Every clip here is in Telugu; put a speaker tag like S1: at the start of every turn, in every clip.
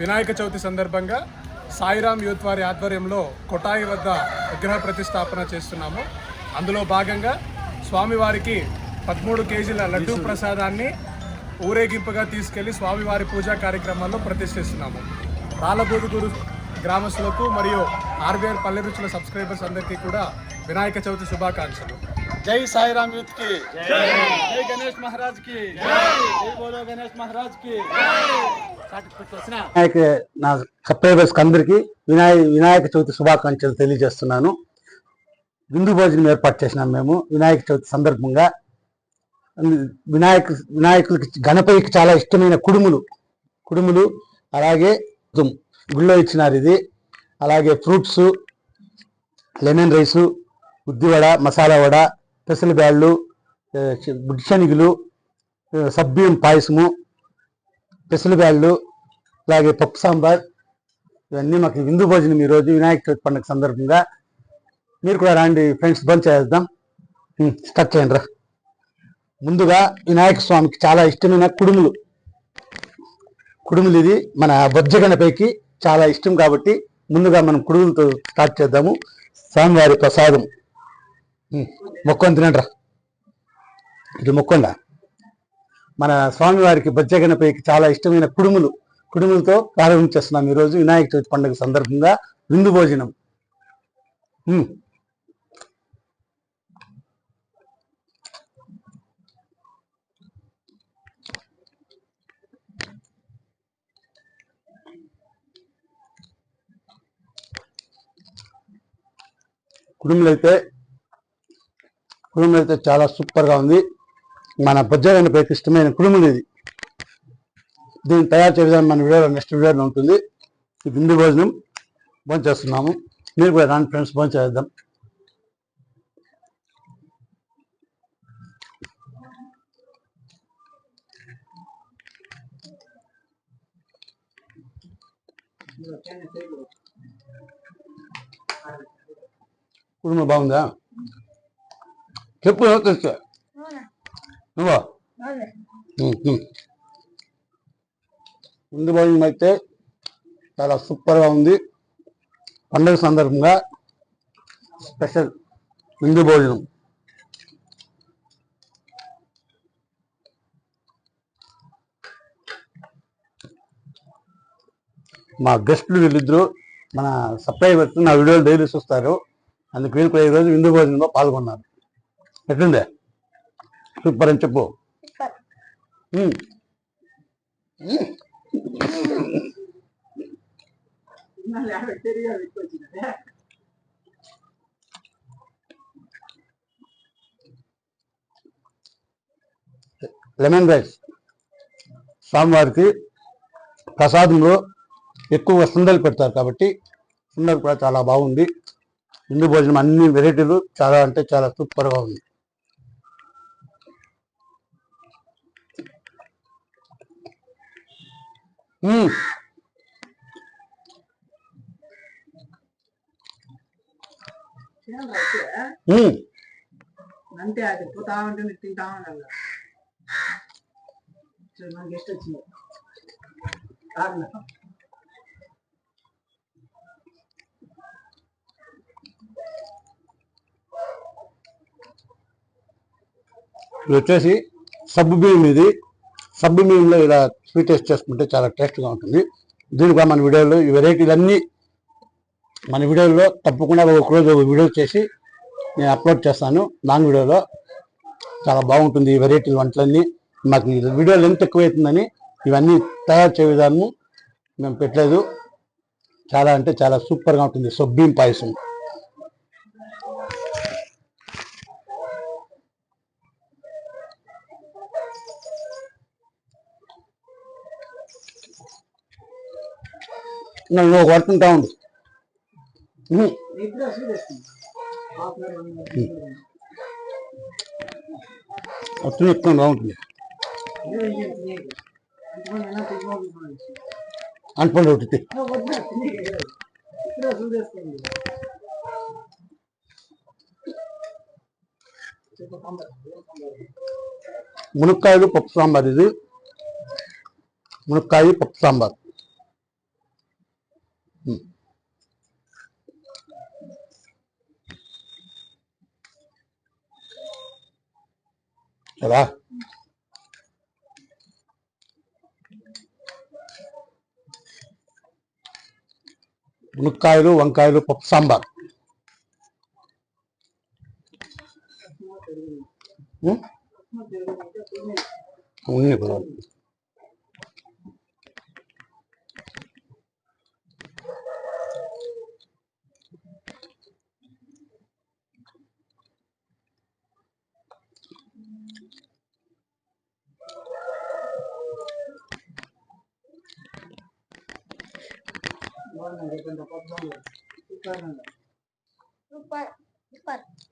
S1: వినాయక చవితి సందర్భంగా సాయిరామ్ యూత్ వారి ఆధ్వర్యంలో కొటాయి వద్ద విగ్రహ ప్రతిష్టాపన చేస్తున్నాము. అందులో భాగంగా స్వామివారికి పదమూడు కేజీల లడ్డూ ప్రసాదాన్ని ఊరేగింపుగా తీసుకెళ్ళి స్వామివారి పూజా కార్యక్రమాల్లో ప్రతిష్ఠిస్తున్నాము. రాళ్ళబోదుగురు గ్రామస్తులకు మరియు ఆర్బీఆర్ పల్లె రుచుల సబ్స్క్రైబర్స్ అందరికీ కూడా వినాయక చవితి శుభాకాంక్షలు.
S2: జై సాయిరామ్ యూత్కి జై గణేష్ మహారాజ్కి జై బోలో గణేష్ మహారాజ్కి
S3: వినాయక నా సబ్స్క్రైబర్స్ అందరికీ వినాయ వినాయక చవితి శుభాకాంక్షలు తెలియజేస్తున్నాను. విందు భోజనం ఏర్పాటు చేసినాం మేము. వినాయక చవితి సందర్భంగా. వినాయక వినాయకులకి గణపతికి చాలా ఇష్టమైన కుడుములు. కుడుములు అలాగే గుళ్ళో ఇచ్చినారు ఇది. అలాగే ఫ్రూట్స్ లెమన్ రైసు ఉద్దివడ మసాలా వడ పెసలు బ్యాళ్ళు బుడ్డి శనగలు పాయసము పెసలు బ్యాళ్ళు అలాగే పప్పు సాంబార్ ఇవన్నీ మాకు విందు భోజనం ఈరోజు వినాయక చవితి పండుగ సందర్భంగా. మీరు కూడా రాండి ఫ్రెండ్స్ బంద్ చేద్దాం స్టార్ట్ చేయండి రా. ముందుగా వినాయక స్వామికి చాలా ఇష్టమైన కుడుములు. కుడుములు ఇది మన బొజ్జ గణపైకి చాలా ఇష్టం కాబట్టి ముందుగా మనం కుడుములతో స్టార్ట్ చేద్దాము. స్వామివారి ప్రసాదం. మొక్కొని తినండి రా ఇది మన స్వామివారికి బొజ్జ గణపతికి చాలా ఇష్టమైన కుడుములు కుడుములతో ప్రారంభించేస్తున్నాం ఈరోజు వినాయక చవితి పండుగ సందర్భంగా విందు భోజనం. ఉమ్. అయితే కుడుములు అయితే చాలా సూపర్గా ఉంది. మన బొజ్జగన్న పేరుకి ఇష్టమైన కుడుములు ఇది. దీన్ని తయారు చేసే విధానం మన వీడియోలో నెక్స్ట్ వీడియోలో ఉంటుంది. ఈ బిందు భోజనం. భోంచేస్తున్నాము మీరు కూడా రాని ఫ్రెండ్స్ భోంచేద్దాం కుటుంబం బాగుందా? చెప్పు నువ్వా. ముందు భోజనం అయితే చాలా సూపర్గా ఉంది. పండుగ సందర్భంగా స్పెషల్ విందు భోజనం. మా గెస్టులు వీళ్ళిద్దరు మన సబ్స్క్రైబర్స్ నా వీడియోలు డైలీ చూస్తారు. అందుకు వీళ్ళు కూడా ఈరోజు విందు భోజనంలో పాల్గొన్నారు. ఎట్లుందే? సూపర్ అని చెప్పు. Lemon rice. స్వామివారికి ప్రసాదంలో ఎక్కువ సుండలు పెడతారు కాబట్టి సుండలు కూడా చాలా బాగుంది. ఇందు భోజనం అన్ని వెరైటీలు చాలా అంటే చాలా సూపర్గా ఉంది మ్మ్. మ్మ్.
S4: అంటే అది పోతా నేను తింటా ఉండాలి. మన గెస్ట్ వచ్చింది. కాదు
S3: వచ్చేసి సబ్బు బియ్యం ఇది. సబ్బు బియ్యంలో ఇలా స్వీట్ టేస్ట్ చేసుకుంటే చాలా టేస్ట్గా ఉంటుంది. దీని కూడా మన వీడియోలో ఈ వెరైటీలన్నీ మన వీడియోలో తప్పకుండా ఒకరోజు ఒక వీడియో చేసి నేను అప్లోడ్ చేస్తాను. నాన్ వీడియోలో చాలా బాగుంటుంది ఈ వెరైటీ వంటలన్నీ. మాకు వీడియోలు వీడియో లెంత్ ఎక్కువైతుందని ఇవన్నీ తయారు చేయ విధానము మేము పెట్టలేదు. చాలా అంటే చాలా సూపర్గా ఉంటుంది. సొబ్బీం పాయసం. నువ్వు కొడుతుంటా ఉండు. ఉమ్.
S4: నిద్ర వస్తుంది హాఫ్
S3: బాగుంటుంది. అనుకోండి ఒకటి మునక్కాయలు పప్పు సాంబార్ ఇది. మునక్కాయ పప్పు సాంబార్. ఎలా మునక్కాయలు వంకాయలు పప్పు సాంబార్ ఉమ్? ఉంది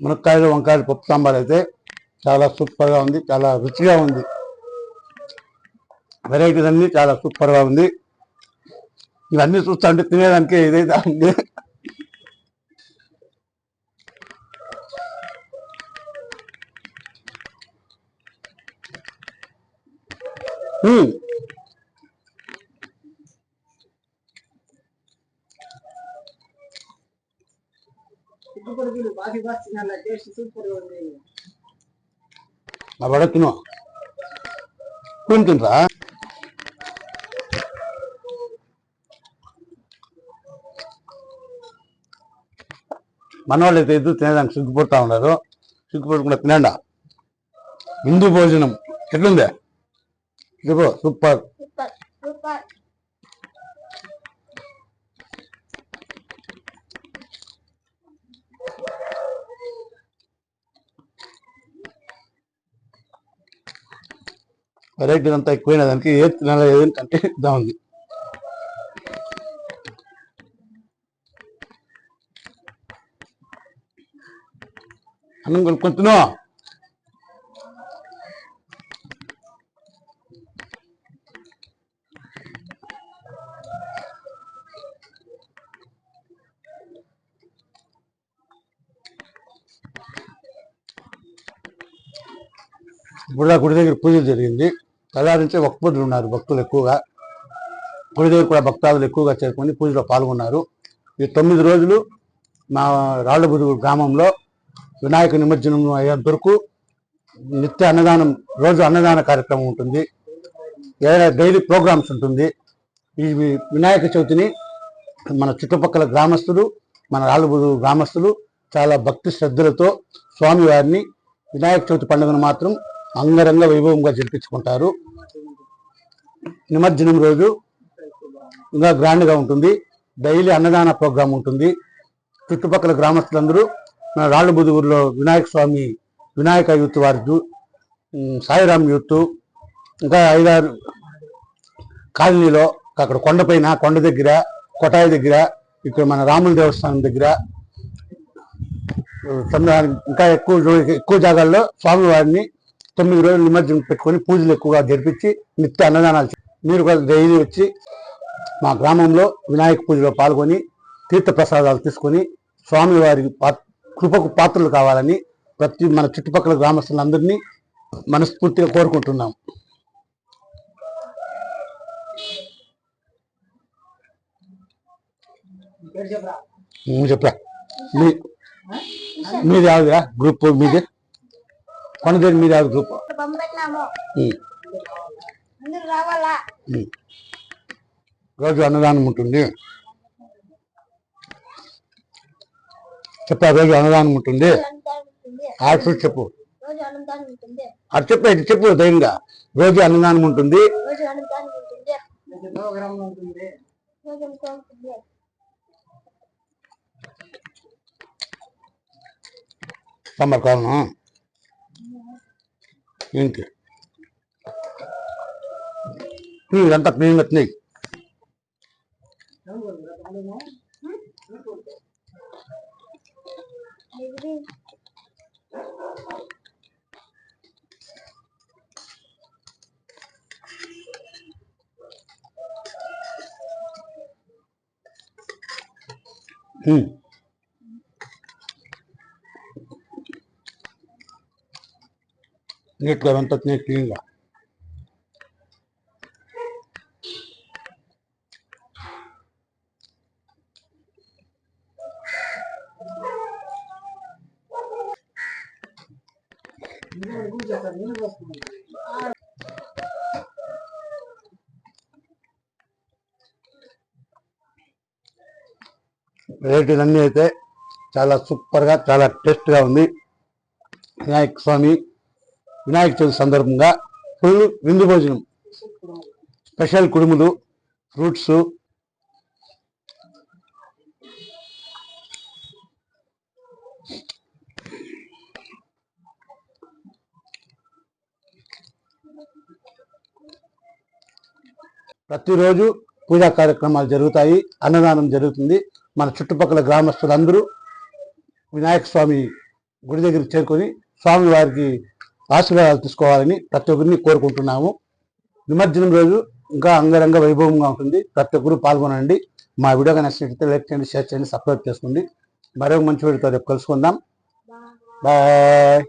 S3: మునక్కాయలు వంకాయలు పప్పు సాంబార్ అయితే చాలా సూపర్గా ఉంది చాలా రుచిగా ఉంది. వెరైటీస్ అన్ని చాలా సూపర్గా ఉంది. ఇవన్నీ చూస్తా ఉంటే తినేదానికి ఇదైతే ఉంది. మ్మ్. నా వడ తిను తింటుండ్రా మనవాళ్ళు అయితే ఎదురు తినేదానికి సిగ్గుపడతా ఉన్నారు. సిగ్గుపడకుండా తినండా? హిందూ భోజనం. ఎట్లుంది? Super
S5: super.
S3: వెరైటీ అంతా ఎక్కువైన దానికి ఏది తినాలి ఏదంటే ఇద్దా ఉంది అన్నం కొనుక్కొని తిను ఇప్పుడు ఆ గుడి దగ్గర పూజ జరిగింది. తెల్లారించే ఒక్క భక్తులు ఉన్నారు భక్తులు ఎక్కువగా. గురుదేవి కూడా భక్తాదులు ఎక్కువగా చేరుకొని పూజలో పాల్గొన్నారు. ఈ తొమ్మిది రోజులు మా రాళ్ళబుదుగు గ్రామంలో వినాయక నిమజ్జనం అయ్యేంత వరకు నిత్య అన్నదానం రోజు అన్నదాన కార్యక్రమం ఉంటుంది. ఏదైనా డైలీ ప్రోగ్రామ్స్ ఉంటుంది. ఈ వినాయక చవితిని మన చుట్టుపక్కల గ్రామస్తులు మన రాళ్ళబుదుగు గ్రామస్తులు చాలా భక్తి శ్రద్ధలతో స్వామివారిని వినాయక చవితి పండుగను మాత్రం అంగరంగ వైభవంగా జరిపించుకుంటారు. నిమజ్జనం రోజు ఇంకా గ్రాండ్గా ఉంటుంది. డైలీ అన్నదాన ప్రోగ్రాం ఉంటుంది. చుట్టుపక్కల గ్రామస్తులందరూ మన రాళ్ళబుదుగురులో వినాయక స్వామి వినాయక యూత్ వారు జూ- సాయిరామ్ యూత్ ఇంకా ఐదారు కాలనీలో అక్కడ కొండపైన కొండ దగ్గర కొటాయి దగ్గర ఇక్కడ మన రాముల దేవస్థానం దగ్గర ఇంకా ఎక్కువ ఎక్కువ జాగాల్లో స్వామివారిని తొమ్మిది రోజులు నిమజ్జనం పెట్టుకొని పూజలు ఎక్కువగా జరిపించి నిత్య అన్నదానాలు మీరు కూడా డైలీ వచ్చి మా గ్రామంలో వినాయక పూజలో పాల్గొని తీర్థ ప్రసాదాలు తీసుకొని స్వామివారి పా- కృపకు పాత్రలు కావాలని ప్రతి మన చుట్టుపక్కల గ్రామస్తులందరినీ మనస్ఫూర్తిగా కోరుకుంటున్నాం.
S4: పేరు చెప్పరా?
S3: మీది యావదిరా గ్రూప్ మీది? కొండదేరి మీది గ్రూప్. రోజు అన్నదానం ఉంటుంది. చెప్పా రోజు అన్నదానం ఉంటుంది. ఆర్డర్ చెప్పు. అది చెప్పు ఇది చెప్పు ధైర్యంగా. రోజు అన్నదానం ఉంటుంది.
S5: రోజు అన్నదానం ఉంటుంది
S4: ఇది ప్రోగ్రామ్ ఉంటుంది
S5: రోజు అన్నదానం ఉంటుంది
S3: సాంబార్ కావాలనా ఏంటి ఉమ్, ఇదంతా క్లీన్గా తిన్నాయి
S5: ఇది
S3: నీట్గా అంత నీట్ క్లీన్గా అన్నీ అయితే చాలా సూపర్గా చాలా టేస్ట్గా ఉంది. వినాయక స్వామి వినాయక చవితి సందర్భంగా ఫుల్ విందు భోజనం. స్పెషల్ కుడుములు ఫ్రూట్స్. ప్రతిరోజు పూజా కార్యక్రమాలు జరుగుతాయి. అన్నదానం జరుగుతుంది. మన చుట్టుపక్కల గ్రామస్తులందరూ వినాయక స్వామి గుడి దగ్గరికి చేరుకొని స్వామి వారికి ఆశీర్వాదాలు తీసుకోవాలని ప్రతి ఒక్కరిని కోరుకుంటున్నాము. నిమజ్జనం రోజు ఇంకా అంగరంగ వైభవంగా ఉంటుంది. ప్రతి ఒక్కరు పాల్గొనండి. మా వీడియో నచ్చినట్లయితే లైక్ చేయండి షేర్ చేయండి సబ్స్క్రైబ్ చేసుకోండి మరొక మంచి వీడియోతో రేపు కలుసుకుందాం. బాయ్.